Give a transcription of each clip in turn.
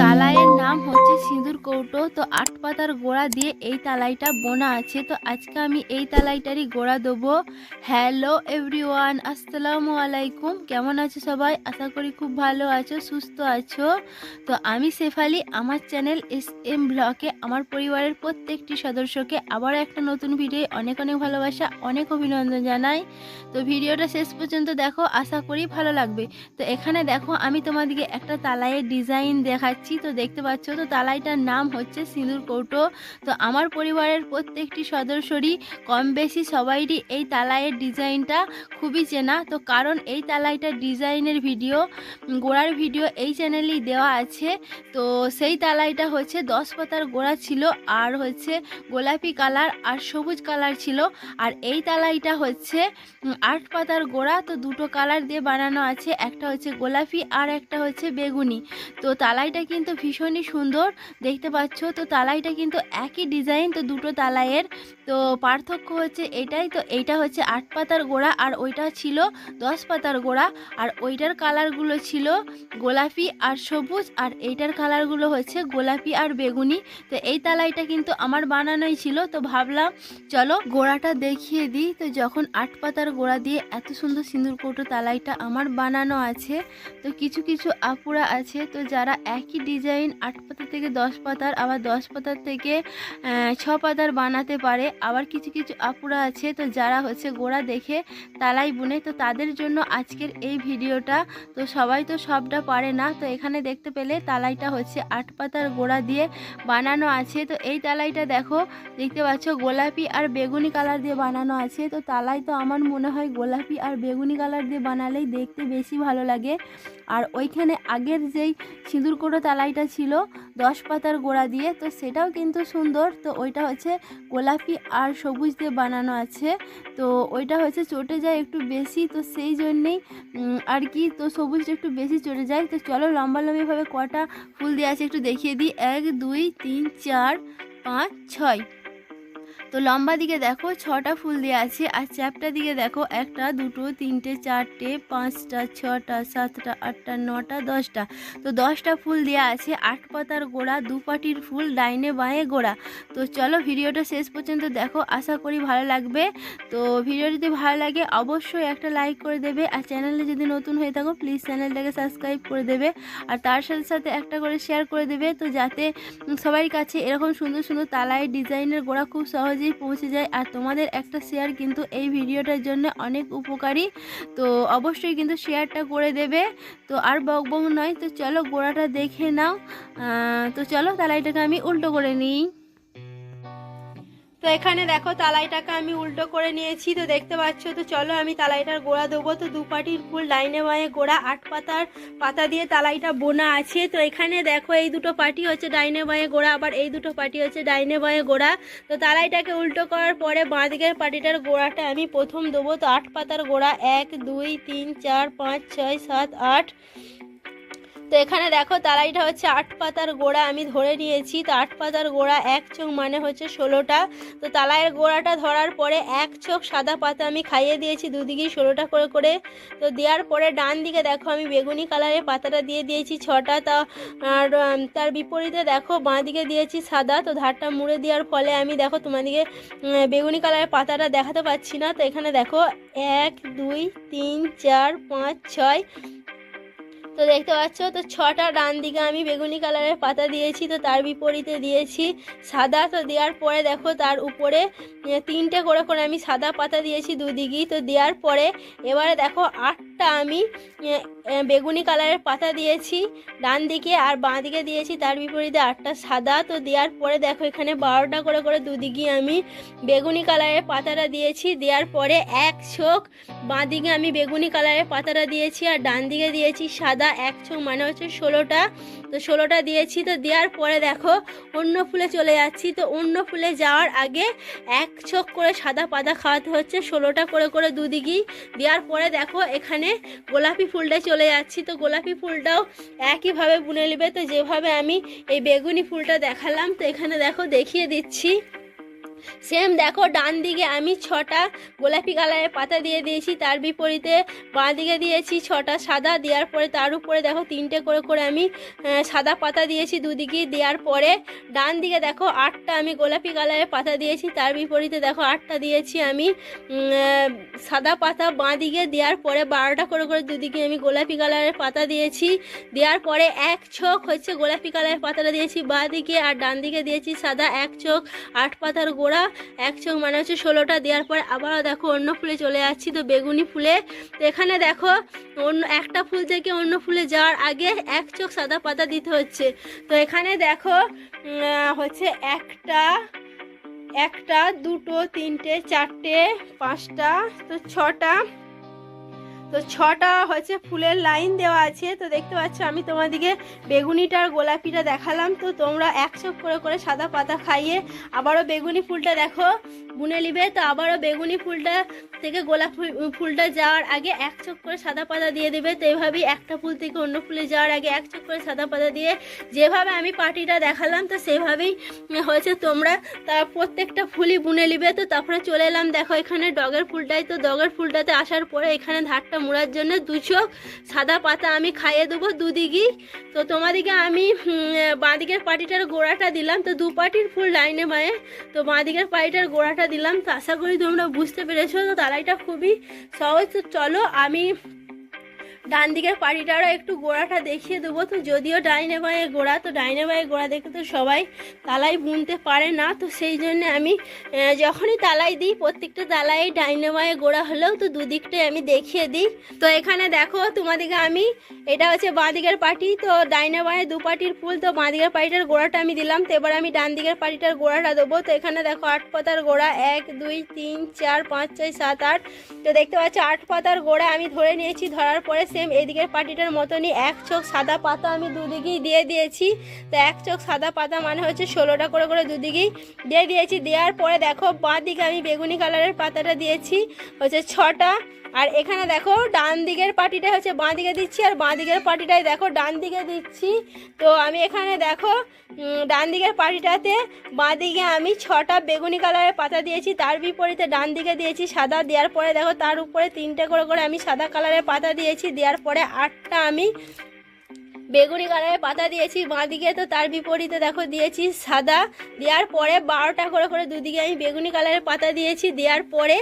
তালাইয়ের নাম হচ্ছে সিঁদুর, কৌটো, তো আট পাতার গোড়া দিয়ে এই তালাইটা বোনা আছে। তো আজকে আমি এই তালাইটারই গোড়া দেবো। হ্যালো এভরিওয়ান, আসসালামু আলাইকুম। কেমন আছো সবাই? আশা করি খুব ভালো আছো, সুস্থ আছো। তো আমি শেফালি, আমার চ্যানেল এস এম ব্লকে আমার পরিবারের প্রত্যেকটি সদস্যকে আবার একটা নতুন ভিডিও অনেক অনেক ভালোবাসা, অনেক অভিনন্দন জানাই। তো ভিডিওটা শেষ পর্যন্ত দেখো, আশা করি ভালো লাগবে। তো এখানে দেখো, আমি তোমাদেরকে একটা তালাইয়ের ডিজাইন দেখাচ্ছি। তো দেখতে পাচ্ছ, তো তালাইটার নাম হচ্ছে সিঁদুর কৌটো। তো আমার পরিবারের প্রত্যেকটি সদস্যরই কম বেশি সবাইরই এই তালাইয়ের ডিজাইনটা খুবই চেনা। তো কারণ এই তালাইটার ডিজাইনের ভিডিও, গোড়ার ভিডিও এই চ্যানেলেই দেওয়া আছে। তো সেই তালাইটা হচ্ছে দশ পাতার গোড়া ছিল আর হচ্ছে গোলাপি কালার আর সবুজ কালার ছিল। আর এই তালাইটা হচ্ছে আট পাতার গোড়া। তো দুটো কালার দিয়ে বানানো আছে। একটা হচ্ছে গোলাপি আর একটা হচ্ছে বেগুনি। তো তালাইটা কিন্তু ভীষণই সুন্দর। দেখতে পাচ্ছ? তো তালাইটা কিন্তু একই ডিজাইন তো দুটো তালাইয়ের তো পার্থক্য হচ্ছে এটাই, তো এইটা হচ্ছে আট পাতার গোড়া আর ওইটা ছিল দশ পাতার গোড়া। আর ওইটার কালারগুলো ছিল গোলাপি আর সবুজ আর এইটার কালারগুলো হচ্ছে গোলাপি আর বেগুনি। তো এই তালাইটা কিন্তু আমার বানানোই ছিল, তো ভাবলাম চলো গোড়াটা দেখিয়ে দিই। তো যখন আট পাতার গোড়া দিয়ে এত সুন্দর সিঁদুর কৌটো তালাইটা আমার বানানো আছে, তো কিছু কিছু আপুরা আছে, তো যারা একই ডিজাইন আট পাতা থেকে দশ পাতার আবার দশ পাতার থেকে ছ পাতার বানাতে পারে আবার কিছু কিছু আপুরা আছে, তো যারা হচ্ছে গোড়া দেখে তালাই বুনে, তো তাদের জন্য আজকের এই ভিডিওটা। তো সবাই তো সবটা পারে না, তো এখানে দেখতে পেলে তালাইটা হচ্ছে আট পাতার গোড়া দিয়ে বানানো আছে। তো এই তালাইটা দেখো, দেখতে পাচ্ছ গোলাপি আর বেগুনি কালার দিয়ে বানানো আছে। তো তালাই তো আমার মনে হয় গোলাপি আর বেগুনি কালার দিয়ে বানালেই দেখতে বেশি ভালো লাগে। আর ওইখানে আগের যেই সিঁদুর কোটো তালাইটা ছিল দশ পাতার গোড়া দিয়ে, তো সেটাও কিন্তু সুন্দর। তো ওইটা হচ্ছে গোলাপি আর সবুজ দিয়ে বানানো আছে। তো ওইটা হচ্ছে চটে যায় একটু বেশি, তো সেই জন্যেই আর কি, তো সবুজটা একটু বেশি চটে যায়। তো চলো লম্বা লম্বিভাবে কটা ফুল দেওয়া আছে একটু দেখিয়ে দিই। এক, দুই, তিন, চার, পাঁচ, ছয়। তো লম্বা দিকে দেখো, ছটা ফুল দেওয়া আছে, আর চ্যাপটা দিকে দেখো, একটা, দুটো, তিনটে, চারটে, পাঁচটা, ছটা, সাতটা, আটটা, নটা, দশটা। তো দশটা ফুল দেওয়া আছে, আট পাতার গোড়া, দু পাটির ফুল, ডাইনে বাঁয়ে গোড়া। তো চলো ভিডিওটা শেষ পর্যন্ত দেখো, আশা করি ভালো লাগবে। তো ভিডিও যদি ভালো লাগে, অবশ্যই একটা লাইক করে দেবে, আর চ্যানেলে যদি নতুন হয়ে থাকো প্লিজ চ্যানেলটাকে সাবস্ক্রাইব করে দেবে, আর তার সাথে সাথে একটা করে শেয়ার করে দেবে, তো যাতে সবার কাছে এরকম সুন্দর সুন্দর তালাই ডিজাইনের গোড়া খুব সহজেই পৌঁছে যায়। আর তোমাদের একটা শেয়ার কিন্তু এই ভিডিওটার জন্য অনেক উপকারী। তো অবশ্যই কিন্তু শেয়ারটা করে দেবে। তো আর বক নয়, তো চলো গোড়াটা দেখে নাও। তো চলো তাহলে এটাকে আমি উল্টো করে নিই। তো এখানে দেখো তালাইটাকে আমি উল্টো করে নিয়েছি, তো দেখতে পাচ্ছ, তো চলো আমি তালাইটার গোড়া দেবো তো দু পাটির ফুল ডাইনে বাঁয়ে গোড়া, আট পাতার পাতা দিয়ে তালাইটা বোনা আছে। তো এখানে দেখো এই দুটো পাটি হচ্ছে ডাইনে বাঁয়ে গোড়া, আবার এই দুটো পাটি হচ্ছে ডাইনে বাঁয়ে গোড়া। তো তালাইটাকে উল্টো করার পরে বাঁ দিকের পাটিটার গোড়াটা আমি প্রথম দেবো তো আট পাতার গোড়া, এক, দুই, তিন, চার, পাঁচ, ছয়, সাত, আট তো এখানে দেখো তালাইটা হচ্ছে আট পাতার গোড়া আমি ধরে নিয়েছি। তো আট পাতার গোড়া এক চোখ মানে হচ্ছে ষোলোটা। তো তালাইয়ের গোড়াটা ধরার পরে এক চোখ সাদা পাতা আমি খাইয়ে দিয়েছি দুদিকেই ষোলোটা করে করে। তো দেওয়ার পরে ডান দিকে দেখো আমি বেগুনি কালারের পাতাটা দিয়ে দিয়েছি ছটা। তা আর তার বিপরীতে দেখো বাঁ দিকে দিয়েছি সাদা। তো ধারটা মুড়ে দেওয়ার ফলে আমি দেখো তোমাদেরকে উম, বেগুনি কালারের পাতাটা দেখাতে পাচ্ছি না। তো এখানে দেখো এক দুই তিন চার পাঁচ ছয় তো দেখতে পাচ্ছ, তো ছটা ডান দিকে আমি বেগুনি কালারের পাতা দিয়েছি, তো তার বিপরীতে দিয়েছি সাদা, তো দেওয়ার পরে দেখো তার উপরে তিনটে করে করে আমি সাদা পাতা দিয়েছি দুদিকেই, তো দেওয়ার পরে এবারে দেখো আটটা আমি বেগুনি কালারের পাতা দিয়েছি ডান দিকে আর বাঁ দিকে দিয়েছি, তার বিপরীতে আটটা সাদা, তো দেওয়ার পরে দেখো এখানে বারোটা করে করে দুদিকে আমি বেগুনি কালারের পাতাটা দিয়েছি, দেওয়ার পরে এক চোখ বাঁ দিকে আমি বেগুনি কালারের পাতাটা দিয়েছি আর ডান দিকে দিয়েছি সাদা এক চোখ মানে হচ্ছে ষোলোটা। তো ষোলোটা দিয়েছি, তো দেওয়ার পরে দেখো অন্য ফুলে চলে যাচ্ছি। তো অন্য ফুলে যাওয়ার আগে এক চোখ করে সাদা পাতা খাওয়াতে হচ্ছে, ষোলোটা করে করে দুদিকেই। দেওয়ার পরে দেখো এখানে গোলাপি ফুলটা চলে যাচ্ছি। তো গোলাপি ফুলটাও একইভাবে বুনে নেবে। তো যেভাবে আমি এই বেগুনি ফুলটা দেখালাম, তো এখানে দেখো দেখিয়ে দিচ্ছি। সেম দেখো, ডান দিকে আমি ছটা গোলাপি কালারের পাতা দিয়ে দিয়েছি, তার বিপরীতে বাঁ দিকে দিয়েছি ছটা সাদা, দেওয়ার পরে তার উপরে দেখো তিনটে করে করে আমি সাদা পাতা দিয়েছি দুদিকে দেওয়ার পরে ডান দিকে দেখো আটটা আমি গোলাপি কালারের পাতা দিয়েছি, তার বিপরীতে দেখো আটটা দিয়েছি আমি সাদা পাতা বাঁ দিকে, দেওয়ার পরে বারোটা করে করে দুদিকে আমি গোলাপি কালারের পাতা দিয়েছি, দেওয়ার পরে এক চোখ হচ্ছে গোলাপি কালারের পাতাটা দিয়েছি, বাঁ দিকে আর ডান দিকে দিয়েছি সাদা এক চোখ, আট পাতার গোড়া এক চোখ মানে হচ্ছে ষোলোটা দেওয়ার পর আবারও দেখো অন্য ফুলে চলে যাচ্ছি তো বেগুনি ফুলে। তো এখানে দেখো অন্য একটা ফুল থেকে অন্য ফুলে যাওয়ার আগে এক চোখ সাদা পাতা দিতে হচ্ছে। তো এখানে দেখো হচ্ছে একটা একটা, দুটো, তিনটে, চারটে, পাঁচটা, তো ছটা তো ছটা হচ্ছে ফুলের লাইন দেওয়া আছে। তো দেখতে পাচ্ছ, আমি তোমাদিকে বেগুনিটা আর গোলাপিটা দেখালাম। তো তোমরা এক চোখ করে করে সাদা পাতা খাইয়ে আবারও বেগুনি ফুলটা দেখো, বুনে নিবে। তো আবারও বেগুনি ফুলটা থেকে গোলাপ ফুল- ফুলটা যাওয়ার আগে এক চোখ করে সাদা পাতা দিয়ে দেবে। তো এইভাবেই একটা ফুল থেকে অন্য ফুলে যাওয়ার আগে এক চোখ করে সাদা পাতা দিয়ে যেভাবে আমি পাটিটা দেখালাম, তো সেভাবেই হয়েছে তোমরা। তার প্রত্যেকটা ফুলই বুনে নিবে। তো তারপরে চলে এলাম, দেখো এখানে ডগের ফুলটাই। তো ডগের ফুলটাতে আসার পরে এখানে ধারটা মুড়ার জন্য দু চোখ সাদা পাতা আমি খাইয়ে দেবো দুদিকেই। তো তোমাদিকে আমি বাঁদিকের পাটিটার গোড়াটা দিলাম। তো দু পাটির ফুল লাইনে মায়ে, তো বাঁদিকের পাটিটার গোড়াটা দিলাম। তো আশা করি তোমরা বুঝতে পেরেছ, তো তারাইটা খুবই সহজ। চলো আমি ডান দিকের পাটিটারও একটু গোড়াটা দেখিয়ে দেবো। তো যদিও ডাইনে বাঁয়ে গোড়া, তো ডাইনে বাঁয়ে গোড়া দেখে তো সবাই তালাই বুনতে পারে না। তো সেই জন্য আমি যখনই তালাই দিই, প্রত্যেকটা তালাই ডাইনে বাঁয়ে গোড়া হলেও তো দুদিকটাই আমি দেখিয়ে দিই। তো এখানে দেখো, তোমাদেরকে আমি, এটা হচ্ছে বাঁ দিকের পাটি, তো ডাইনে বাঁয়ে দু পাটির ফুল, তো বাঁ দিকের পাটিটার গোড়াটা আমি দিলাম। তো এবার আমি ডান দিকের পাটিটার গোড়াটা দেবো। তো এখানে দেখো, আট পাতার গোড়া, এক, দুই, তিন, চার, পাঁচ, ছয়, সাত, আট। তো দেখতে পাচ্ছ, আট পাতার গোড়া আমি ধরে নিয়েছি, ধরার পরে সেম এদিকের পাটিটার মতনই এক চোখ সাদা পাতা আমি দুদিকেই দিয়ে দিয়েছি। তো এক চোখ সাদা পাতা মানে হচ্ছে ষোলোটা করে করে দুদিকেই দিয়ে দিয়েছি। দেওয়ার পরে দেখো বাঁ দিকে আমি বেগুনি কালারের পাতাটা দিয়েছি, হচ্ছে ছটা। আর এখানে দেখো ডান দিকের পাটিটা হচ্ছে বাঁ দিকে দিচ্ছি, আর বাঁ দিকের পাটিটাই দেখো ডান দিকে দিচ্ছি। তো আমি এখানে দেখো ডান দিকের পাটিটাতে বাঁ দিকে আমি ছটা বেগুনি কালারের পাতা দিয়েছি, তার বিপরীতে ডান দিকে দিয়েছি সাদা, দেওয়ার পরে দেখো তার উপরে তিনটে করে করে আমি সাদা কালারের পাতা দিয়েছি, দেওয়ার পরে আটটা আমি বেগুনি কালারের পাতা দিয়েছি, বাঁদিকে তো তার বিপরীতে দেখো দিয়েছি সাদা, দেওয়ার পরে বারোটা করে করে দুদিকে আমি বেগুনি কালারের পাতা দিয়েছি, দেওয়ার পরে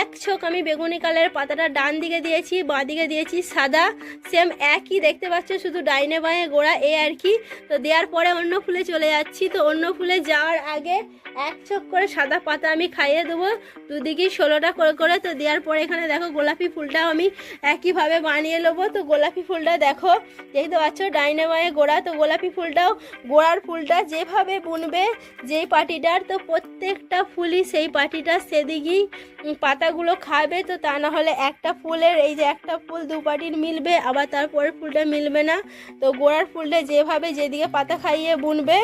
এক ছোক আমি বেগুনি কালারের পাতাটা ডান দিকে দিয়েছি, বাঁদিকে দিয়েছি সাদা সেম একই দেখতে পাচ্ছ, শুধু ডাইনে বাঁয়ে গোড়া, এ আর কি। তো দেওয়ার পরে অন্য ফুলে চলে যাচ্ছি, তো অন্য ফুলে যাওয়ার আগে এক চোখ করে সাদা পাতা আমি খাইয়ে দেবো, দুদিকে ষোলোটা করে করে। তো দেওয়ার পরে এখানে দেখো গোলাপি ফুলটাও আমি একইভাবে বানিয়ে নেব। তো গোলাপি ফুলটা দেখো, দেখতে পাচ্ছ ডাইনে বাঁয়ে গোড়া, তো গোলাপি ফুলটাও গোড়ার ফুলটা যেভাবে বুনবে, যেই পাটিটার, তো প্রত্যেকটা ফুলই সেই পাটিটার সেদিকেই পাতাগুলো খাবে, তো তা না হলে একটা ফুলের, এই যে একটা ফুল দু পাটির মিলবে, আবার তারপরের ফুলটা মিলবে না। তো গোড়ার ফুলটা যেভাবে যেদিকে পাতা খাইয়ে বুনবে,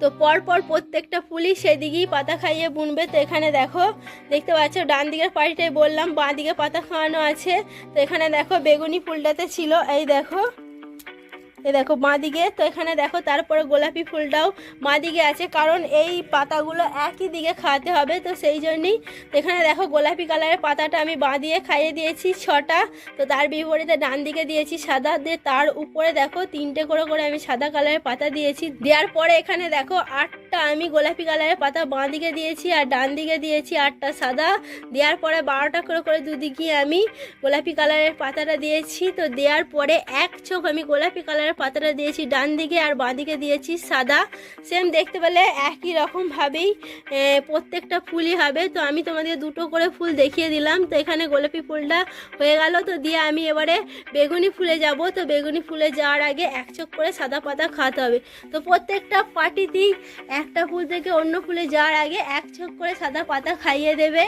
তো পরপর প্রত্যেকটা ফুলই সেদিকেই পাতা খাইয়ে বুনবে। তো এখানে দেখো, দেখতে পাচ্ছ ডান দিকের পাটিটাই বললাম বাঁ দিকে পাতা খাওয়ানো আছে। তো এখানে দেখো, বেগুনি ফুলটাতে ছিল, এই দেখো। এই দেখো বাঁ দিকে, তো এখানে দেখো তারপরে গোলাপি ফুলটাও বাঁ দিকে আছে, কারণ এই পাতাগুলো একই দিকে খাওয়াতে হবে, তো সেই জন্যই এখানে দেখো গোলাপি কালারের পাতাটা আমি বাঁ দিয়ে খাইয়ে দিয়েছি ছটা, তো তার বিপরীতে ডান দিকে দিয়েছি সাদা, দিয়ে তার উপরে দেখো তিনটে করে করে আমি সাদা কালারের পাতা দিয়েছি, দেওয়ার পরে এখানে দেখো আটটা আমি গোলাপি কালারের পাতা বাঁ দিকে দিয়েছি আর ডান দিকে দিয়েছি আটটা সাদা। দেওয়ার পরে বারোটা করে করে দুদিকে আমি গোলাপি কালারের পাতাটা দিয়েছি। তো দেওয়ার পরে এক চোখ আমি গোলাপি কালারের পাতাটা দিয়েছি, ডান দিকে আর বাঁ দিকে দিয়েছি সাদা। সেম দেখতে পেলে একই রকমভাবেই প্রত্যেকটা ফুলই হবে। তো আমি তোমাদের দুটো করে ফুল দেখিয়ে দিলাম। তো এখানে গোলাপি ফুলটা হয়ে গেল। তো দিয়ে আমি এবারে বেগুনি ফুলে যাব। তো বেগুনি ফুলে যাওয়ার আগে এক চোখ করে সাদা পাতা খাওয়াতে হবে। তো প্রত্যেকটা পাটিতেই একটা ফুল থেকে অন্য ফুলে যাওয়ার আগে এক চোখ করে সাদা পাতা খাইয়ে দেবে।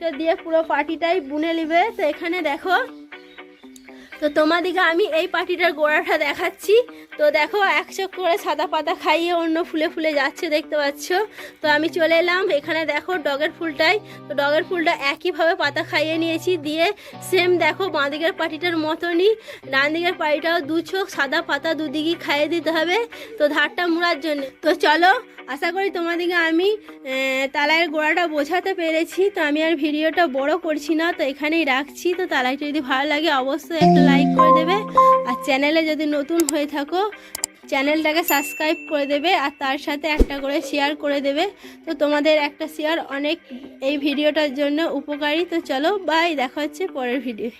তো দিয়ে পুরো পাটিটাই বুনে নেবে। তো এখানে দেখো, তো তোমাদিকে আমি এই পাটিটার গোড়াটা দেখাচ্ছি। তো দেখো একশো করে সাদা পাতা খাইয়ে অন্য ফুলে ফুলে যাচ্ছে দেখতে পাচ্ছ। তো আমি চলে এলাম। এখানে দেখো ডগের ফুলটাই। তো ডগের ফুলটা একইভাবে পাতা খাইয়ে নিয়েছি। দিয়ে সেম দেখো বাঁদিকের পাটিটার মতনই। ডান দিকের পাটিটাও দু চোখ সাদা পাতা দুদিকেই খাইয়ে দিতে হবে। তো ধারটা মুড়ার জন্য। তো চলো আশা করি তোমাদেরকে আমি তালাইয়ের গোড়াটা বোঝাতে পেরেছি। তো আমি আর ভিডিওটা বড় করছি না, তো এখানেই রাখছি। তো তালাইটা যদি ভালো লাগে অবশ্যই একটা লাইক করে দেবে। আর চ্যানেলে যদি নতুন হয়ে থাকো, চ্যানেলটাকে সাবস্ক্রাইব করে দেবে আর তার সাথে একটা করে শেয়ার করে দেবে। তো তোমাদের একটা শেয়ার অনেক এই ভিডিওটার জন্য উপকারী। তো চলো বাই দেখা হচ্ছে পরের ভিডিও